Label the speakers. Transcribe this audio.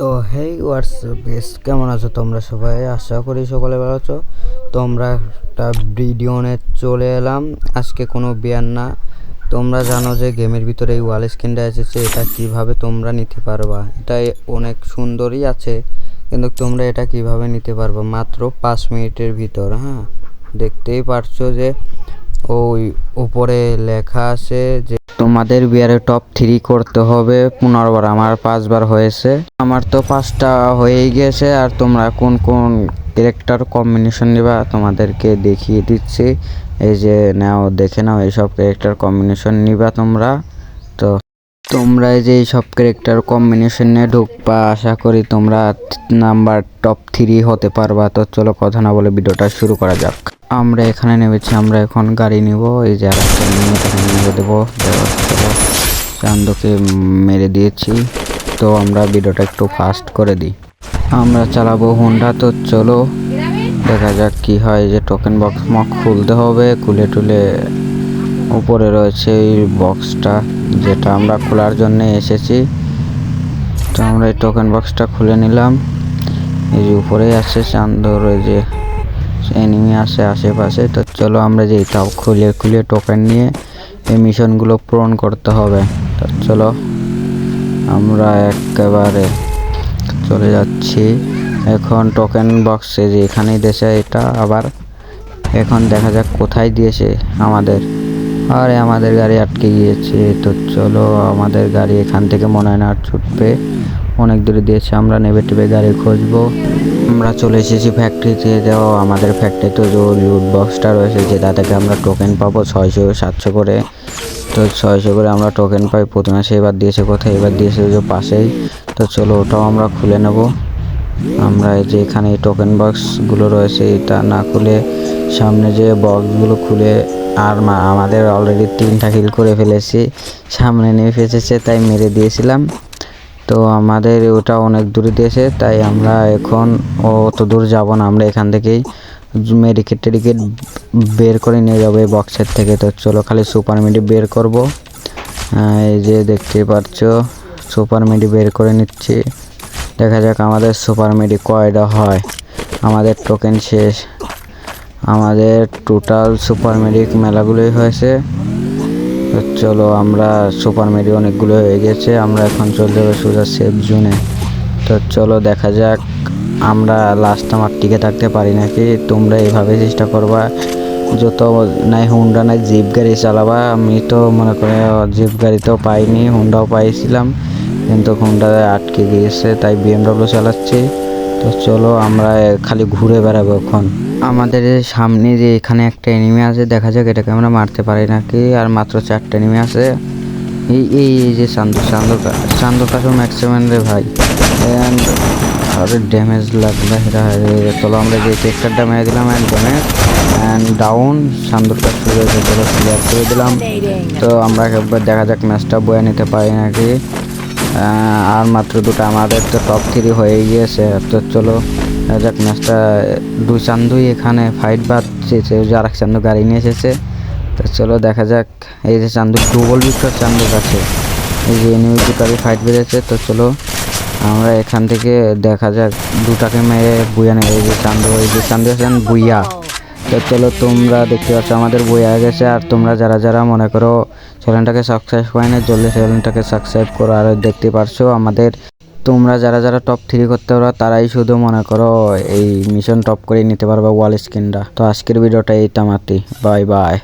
Speaker 1: তো হেই হোয়াটসঅ্যাপ বেশ কেমন আছো তোমরা সবাই? আশা করি সকলে ভালো আছো। তোমরা একটা ভিডিও নিয়ে চলে এলাম। আজকে কোনো বিয়ার না। তোমরা জানো যে গেমের ভিতরে এই ওয়াল স্ক্রিনটা এসেছে, এটা কীভাবে তোমরা নিতে পারবা? এটা অনেক সুন্দরই আছে, কিন্তু তোমরা এটা কীভাবে নিতে পারবা? মাত্র পাঁচ মিনিটের ভিতর হ্যাঁ? দেখতেই পারছ যে ওই উপরে লেখা আছে যে তোমাদের বিয়ারে টপ থ্রি করতে হবে। পনেরো বার, আমার পাঁচবার হয়েছে। আমার তো পাঁচটা হয়েই গেছে, আর তোমরা কোন কোন ক্যারেক্টার কম্বিনেশন নেবা তোমাদেরকে দেখিয়ে দিচ্ছি। এই যে নাও, দেখে নাও এইসব ক্যারেক্টার কম্বিনেশন নিবা তোমরা। তো তোমরা এই যে এইসব ক্যারেক্টার কম্বিনেশন ঢুকবা, আশা করি তোমরা নাম্বার টপ থ্রি হতে পারবা। তো চলো কথা না বলে ভিডিওটা শুরু করা যাক। আমরা এখানে নেমেছি, আমরা এখন গাড়ি নিব, এই যে আর নিয়ে এখানে দেবো। চান্দকে মেরে দিয়েছি। তো আমরা ভিডিওটা একটু ফাস্ট করে দিই। আমরা চালাবো হুন্ডা তো চলো দেখা যাক কি হয়। যে টোকেন বক্স মক খুলতে হবে, খুলে টুলে উপরে রয়েছে এই বক্সটা যেটা আমরা খোলার জন্য এসেছি। তো আমরা এই টোকেন বক্সটা খুলে নিলাম। এই যে উপরেই আছে চান্দর ওই যে এনিমি আছে আশেপাশে, তো চলো আমরা যে তাও খুলে খুলে টোকেন নিয়ে এই মিশনগুলো পূরণ করতে হবে। তো চলো আমরা একেবারে চলে যাচ্ছি। এখন টোকেন বক্সে যে এখানেই দেশে এটা, আবার এখন দেখা যাক কোথায় দিয়েছে আমাদের। আরে আমাদের গাড়ি আটকে গিয়েছে, তো চলো আমাদের গাড়ি এখান থেকে মনে হয় না আর ছুটবে। অনেক দূরে দিয়েছে, আমরা নেবে টেবে গাড়ি খুঁজবো। আমরা চলে এসেছি ফ্যাক্টরিতে দেওয়া আমাদের ফ্যাক্টরিতে যে লুট বক্সটা রয়েছে যেটা থেকে আমরা টোকেন পাবো ছয়শো, সাতশো করে। তো ছয়শো করে আমরা টোকেন পাই। প্রথমে সে এবার দিয়েছে কোথায়? এবার দিয়েছে যে পাশেই। তো চলো, ওটাও আমরা খুলে নেব। আমরা এই যে এখানে টোকেন বক্সগুলো রয়েছে, এটা না খুলে সামনে যে বক্সগুলো খুলে আর মা, আমাদের অলরেডি তিনটা কিল করে ফেলেছি। সামনে নিয়ে ফেসেছে, তাই মেরে দিয়েছিলাম। তো আমাদের ওটা অনেক দূরে দিয়েছে, তাই আমরা এখন অত দূর যাব না। আমরা এখান থেকেই মেডিকেট টেডিকেট বের করে নিয়ে যাব এই বক্সের থেকে। তো চলো খালি সুপার মেডি বের করব। এই যে দেখতে পাচ্ছ সুপার মিডি বের করে নিচ্ছি। দেখা যাক আমাদের সুপার মেডি কয়টা হয়। আমাদের টোকেন শেষ। আমাদের টোটাল সুপার মেডিক মেলাগুলোই হয়েছে। চলো আমরা সুপার মেডি অনেকগুলো হয়ে গেছে, আমরা এখন চলে যাব সোজা সেফ জোনে তো চলো দেখা যাক, আমরা লাস্ট আমার টিকে থাকতে পারি নাকি? তোমরা এইভাবে চেষ্টা করবা, যত নাই হুন্ডা নাই জিপ গাড়ি চালাবা। আমি তো মনে করে জিপ গাড়িতেও পাইনি হুন্ডাও পাইছিলাম, কিন্তু হুন্ডা আটকে গিয়েছে, তাই বিএমডব্লিউ চালাচ্ছি। তো চলো আমরা খালি ঘুরে বেড়াবো এখন। আমাদের সামনে যে এখানে একটা এনিমি আছে, দেখা যাক এটাকে আমরা মারতে পারি নাকি। আর মাত্র চারটে এনিমি আছে। এই এই যে চান্দু চান্দু চান্দু কাছে ম্যাক্সিমাম রে ভাই। অ্যান্ড আরে ড্যামেজ লাগবে, হেরা চলো আমরা যে টেক্টারটা মেরে দিলাম অ্যান্ড ড্যামেজ অ্যান্ড ডাউন চান্দুর কাছ থেকে চলো ক্লিয়ার করে দিলাম। তো আমরা একবার দেখা যাক ম্যাচটা বয়ে নিতে পারি নাকি। আর মাত্র দুটো, আমাদের তো টপ থ্রি হয়ে গিয়েছে। তো চলো। যাক, ম্যাচটা দুই চান্দুই এখানে ফাইট বাঁধছে, যে আর এক চান্দু গাড়ি নিয়ে এসেছে। তো চলো দেখা যাক, এই যে চান্দু ডবল বিক্টর চান্দুর কাছে। এই যে এনিমি দুটারই ফাইট বেড়েছে তো চলো আমরা এখান থেকে দেখা যাক, দুটাকে মেরে বুয়া নেই। এই যে চান্দু এই যে চান্দু আছেন, বুইয়া। তো চলো তোমরা দেখতে পাচ্ছ, আমাদের বই হয়ে গেছে। আর তোমরা যারা যারা মনে করো চ্যানেলটাকে সাবস্ক্রাইব করে না জলদি চ্যানেলটাকে সাবস্ক্রাইব করো। আর দেখতে পারছ, আমাদের তোমরা যারা যারা টপ থ্রি করতে পারো, তারাই শুধু মনে করো এই মিশন টপ করে নিতে পারবে ওয়াল স্ক্রিনটা তো আজকের ভিডিওটা এইটা মাতি বাই বাই